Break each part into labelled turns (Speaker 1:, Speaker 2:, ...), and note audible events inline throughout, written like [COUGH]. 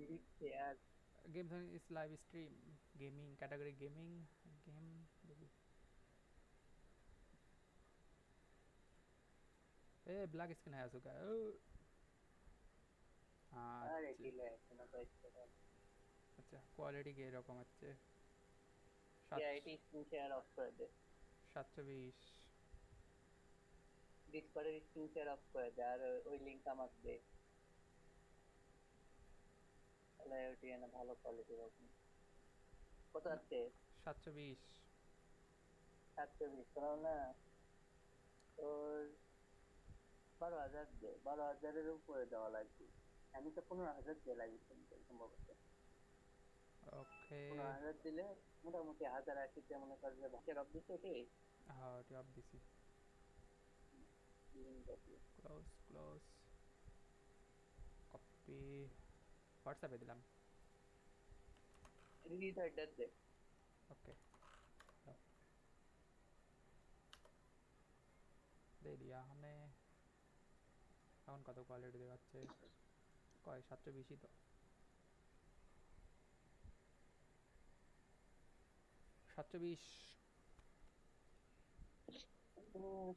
Speaker 1: লিখছে আর
Speaker 2: game is live stream gaming category gaming game দেখি a black screen है আসুকা ও
Speaker 1: আরে
Speaker 2: আচ্ছা
Speaker 1: ডিলে শোনা তো ইচ্ছে
Speaker 2: আচ্ছা কোয়ালিটি কি এরকম হচ্ছে
Speaker 1: এআইটি স্ক্রিন শেয়ার অফ করে দে
Speaker 2: সাতশো বিশ
Speaker 1: ডিসকর্ডের স্ক্রিন শেয়ার অফ করে দে আর ওই লিংক আমার দে তাহলে এনে ভালো কোয়ালিটি পাবি। কত আছে?
Speaker 2: সাতশো বিশ
Speaker 1: সাতশো বিশ কারণ না তোর বারো হাজার দে বারো হাজারের উপরে দেওয়া লাগবে। আমি তো পনেরো হাজার দিয়ে লাগিয়েছি সম্ভবত।
Speaker 2: ওকে।
Speaker 1: পনেরো হাজার দিলে মোটামুটি হাজার আশিতে মনে কর যে ভাষার অফ দিচ্ছে কি?
Speaker 2: হ্যাঁ ওটি অফ দিছি। Close close. কপি। হোয়াটসঅ্যাপে দিলাম
Speaker 1: রিথার্ডার দে
Speaker 2: ওকে दे दिया हमने এখন কত কোয়ালিটি দেখাচ্ছে কয় সাতশো বেশি তো সাতশো বিশ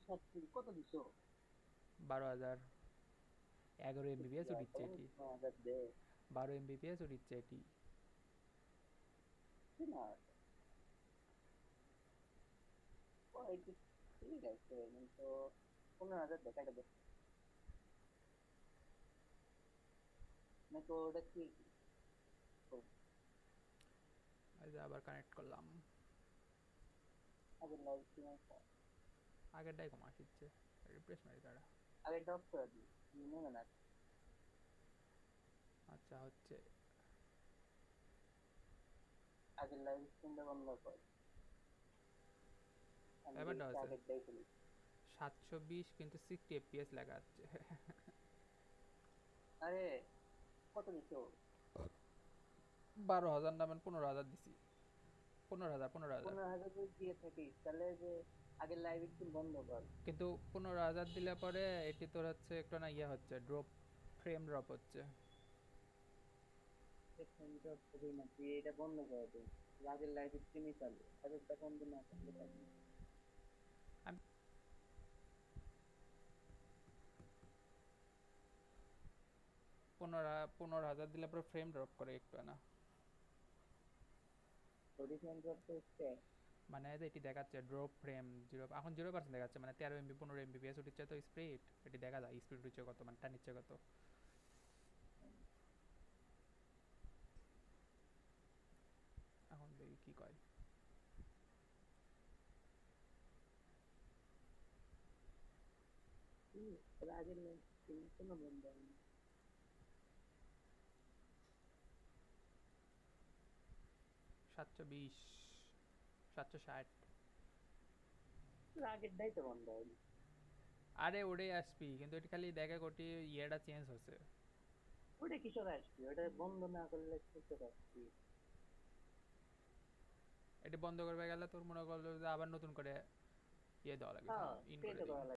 Speaker 1: সত্যি কত দিছো
Speaker 2: বারো হাজার এগারো এমবিপিএস উঠিচ্ছে এটি
Speaker 1: পনেরো হাজার দে
Speaker 2: বারো এমবিপিএস উঠিচ্ছে এটি
Speaker 1: না কোয়ালিটি ঠিক আছে কিন্তু পনেরো হাজার দেখা যাবে নাকি ওটা কি
Speaker 2: এই যে আবার কানেক্ট করলাম
Speaker 1: আগে লাইভ স্ট্রিম
Speaker 2: আগেরটাই কমা আসছে রিপ্লেস মারি তারা
Speaker 1: আগে ড্রপ করে দিই নেবে না
Speaker 2: আচ্ছা হচ্ছে।
Speaker 1: আগে লাইভ স্ট্রিমটা বন্ধ কর। আমি
Speaker 2: এবার
Speaker 1: দেখি
Speaker 2: দাও আছে।
Speaker 1: আগেরটাই খুলি।
Speaker 2: সাতশো বিশ কিন্তু সিক্সটি এফপিএস লেখা যাচ্ছে [LAUGHS]
Speaker 1: আরে কত দিছো
Speaker 2: বারো হাজার নামেন পনেরো হাজার দিছি। পনেরো হাজার পনেরো হাজার।
Speaker 1: পনেরো হাজার যদি দিয়ে থাকিস তাহলে যে আগে লাইভ স্ট্রিম বন্ধ কর।
Speaker 2: কিন্তু পনেরো হাজার দিলে পরে এটি তোর হচ্ছে একটু না ইয়ে হচ্ছে ড্রপ ফ্রেম ড্রপ হচ্ছে।
Speaker 1: না তুই এটা বন্ধ করে দে স্ট্রিমই চালু বন্ধ না করলে পারবি
Speaker 2: পনেরো পনেরো হাজার দিলে পরে ফ্রেম ড্রপ করে একটু না মানে এটি দেখাচ্ছে ড্রপ ফ্রেম জিরো এখন জিরো পার্সেন্ট দেখাচ্ছে মানে তেরো এমবি পনেরো এমবি পিএস উঠছে তো স্পিড এটি দেখা যায় স্পিড উঠছে কত মানে টান নিচ্ছে কত এখন দেখি কি কয়?
Speaker 1: কোনো বন্ধ
Speaker 2: সাতশো বিশ সাতশো ষাট
Speaker 1: আগেরটাই তো বন্ধ হয়নি
Speaker 2: আরে ওটাই আসবি কিন্তু এটি খালি দেখা কোটি ইয়েটা চেঞ্জ হচ্ছে।
Speaker 1: ওটা কিশোর আসবি? ওটা বন্ধ না করলে আসবি?
Speaker 2: এটি বন্ধ করবে গেলে তোর মনে করল যে আবার নতুন করে ইয়ে দেওয়া লাগবে
Speaker 1: হ্যাঁ
Speaker 2: ইন।
Speaker 1: করা